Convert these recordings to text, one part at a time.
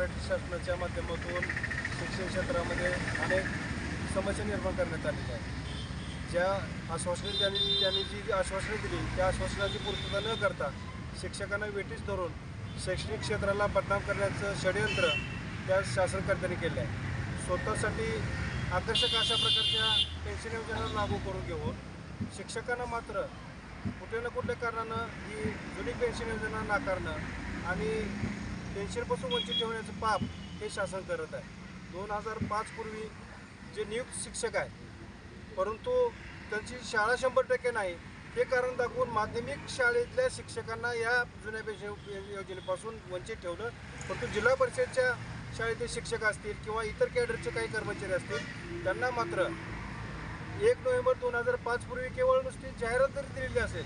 मराठी शासनाच्या माध्यमातून शिक्षण क्षेत्रामध्ये अनेक समस्या निर्माण करण्यात आलेल्या आहेत. ज्या आश्वासने त्यांनी त्यांनी जी आश्वासने दिली त्या आश्वासनाची पूर्तता न करता शिक्षकांना वेटीस धरून शैक्षणिक क्षेत्राला बदनाम करण्याचं षडयंत्र त्या शासनकर्त्यांनी केलं आहे स्वतःसाठी आकर्षक अशा प्रकारच्या पेन्शन योजना लागू करून घेऊन शिक्षकांना मात्र कुठे ना कुठल्या कारणानं ही जुनी पेन्शन योजना नाकारणं आणि पेन्शनपासून वंचित ठेवण्याचं पाप हे शासन करत आहे. दोन हजार पाच पूर्वी जे नियुक्त शिक्षक आहे परंतु त्यांची शाळा शंभर टक्के नाही हे कारण दाखवून माध्यमिक शाळेतल्या शिक्षकांना या जुन्या पेन्शन योजनेपासून वंचित ठेवलं. परंतु जिल्हा परिषदच्या शाळेतील शिक्षक असतील किंवा इतर कॅडरचे काही कर्मचारी असतील त्यांना मात्र एक नोव्हेंबर दोन हजार पाचपूर्वी केवळ नुसती जाहिरात जरी दिलेली असेल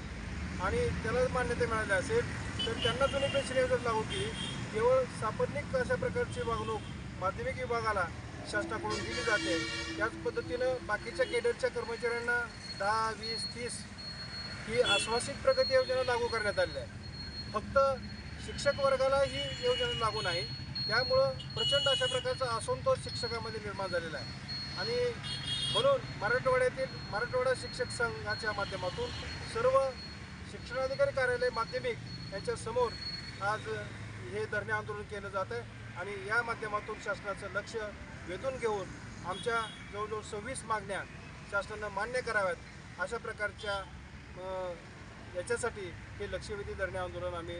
आणि त्याला मान्यता मिळाली असेल तर त्यांना जुनी पेन्शन योजना लागू केली केवळ सापत्निक अशा प्रकारची वागणूक माध्यमिक विभागाला शासनाकडून दिली जाते. त्याच पद्धतीनं बाकीच्या केडरच्या कर्मचाऱ्यांना दहा वीस तीस ही आश्वासित प्रगती योजना लागू करण्यात आली आहे. फक्त शिक्षक वर्गाला ही योजना लागू नाही त्यामुळं प्रचंड अशा प्रकारचा असंतोष शिक्षकामध्ये निर्माण झालेला आहे. आणि म्हणून मराठवाड्यातील मराठवाडा शिक्षक संघाच्या माध्यमातून सर्व शिक्षणाधिकारी कार्यालय माध्यमिक यांच्या समोर आज हे धरणे आंदोलन केलं जात आहे. आणि या माध्यमातून शासनाचं लक्ष वेधून घेऊन आमच्या जवळजवळ सव्वीस मागण्या शासनानं मान्य कराव्यात अशा प्रकारच्या याच्यासाठी हे लक्षवेधी धरणे आंदोलन आम्ही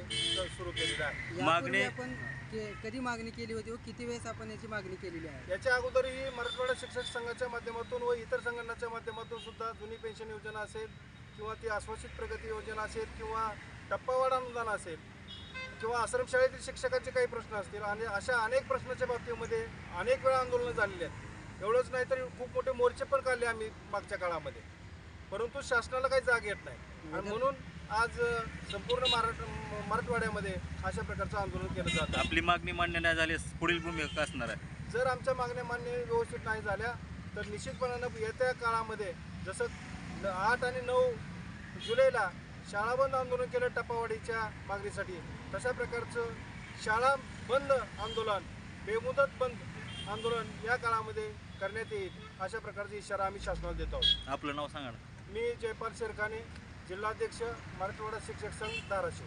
सुरू केलेलं आहे. मागणी- आपण के- कधी मागणी केली होती व किती वेळेस आपण याची मागणी केलेली आहे? याच्या अगोदरही मराठवाडा शिक्षक संघाच्या माध्यमातून व इतर संघटनाच्या माध्यमातून सुद्धा जुनी पेन्शन योजना असेल किंवा ती आश्वासित प्रगती योजना असेल किंवा टप्पावाढ अनुदान असेल किंवा आश्रमशाळेतील शिक्षकांचे काही प्रश्न असतील आणि अशा अनेक प्रश्नाच्या बाबतीमध्ये अनेक वेळा आंदोलनं झालेली आहेत. एवढंच नाही तर खूप मोठे मोर्चे पण काढले आम्ही मागच्या काळामध्ये. परंतु शासनाला काही जाग येत नाही. आणि म्हणून आज संपूर्ण महाराष्ट्र मराठवाड्यामध्ये अशा प्रकारचं आंदोलन केलं जातं आपली मागणी मान्य नाही झाल्यास पुढील भूमिका असणार आहे. जर आमच्या मागण्या मान्य व्यवस्थित नाही झाल्या तर निश्चितपणानं येत्या काळामध्ये जसं आठ आणि नऊ जुलैला शाळा बंद आंदोलन केलं टप्पावाडीच्या मागणीसाठी. तशा प्रकारचं शाळा बंद आंदोलन बेमुदत बंद आंदोलन या काळामध्ये करण्यात येईल अशा प्रकारचा इशारा आम्ही शासनाला देत. आहोत आपलं नाव सांगा मी जयपाल शेरखाने जिल्हाध्यक्ष मराठवाडा शिक्षक संघ धाराशिव.